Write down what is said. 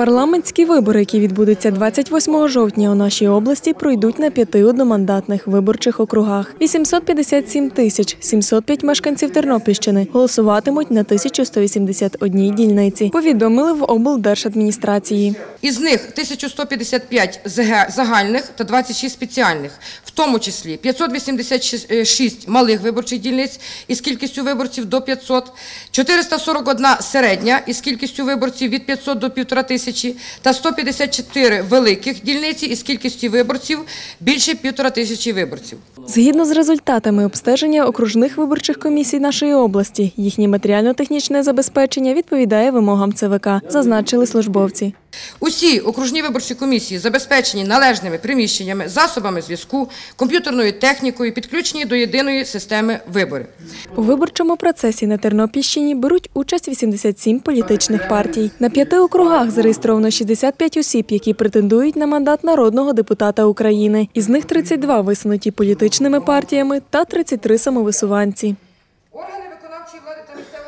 Парламентські вибори, які відбудуться 28 жовтня у нашій області, пройдуть на п'яти одномандатних виборчих округах. 857 тисяч 705 мешканців Тернопільщини голосуватимуть на 1181 дільниці. Повідомили в облдержадміністрації. Із них 1155 ЗГ загальних та 26 спеціальних, в тому числі 586 малих виборчих дільниць із кількістю виборців до 500, 441 середня із кількістю виборців від 500 до 1,5 тисячі та 154 великих дільниці із кількістю виборців більше 1,5 тисячі виборців. Згідно з результатами обстеження окружних виборчих комісій нашої області, їхнє матеріально-технічне забезпечення відповідає вимогам ЦВК, зазначили службовці. Усі окружні виборчі комісії забезпечені належними приміщеннями, засобами зв'язку, комп'ютерною технікою, підключені до єдиної системи виборів. У виборчому процесі на Тернопільщині беруть участь 87 політичних партій. На п'яти округах зареєстровано 65 осіб, які претендують на мандат народного депутата України. Із них 32 висунуті політичними партіями та 33 самовисуванці.